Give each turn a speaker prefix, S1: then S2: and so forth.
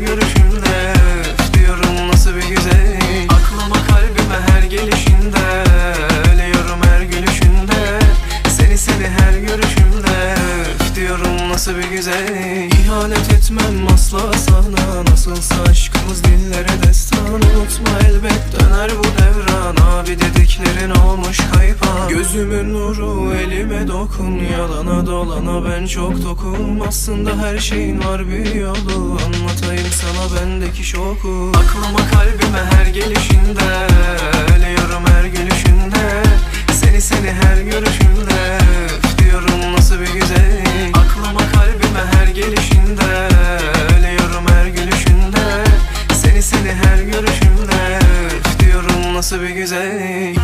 S1: görüşünde. Diyorum nasıl bir güzel Aklıma kalbime her gelişinde. Ölüyorum her gülüşünde. Seni seni her görüşümde. Diyorum nasıl bir güzel İhanet etmem asla sana. Nasılsa aşkımız dillere destan. Unutma elbet döner bu devran. Abi dediklerin olmuş kaypan. Gözümün nuru elime dokun. Yalana dolana ben çok tokum. Aslında her şeyin var bir yolu içimdeki şoku. Aklıma kalbime her gelişinde Ölüyorum her gülüşünde. Seni seni her görüşümde diyorum nasıl bir güzel Aklıma kalbime her gelişinde Ölüyorum her gülüşünde. Seni seni her görüşümde diyorum nasıl bir güzel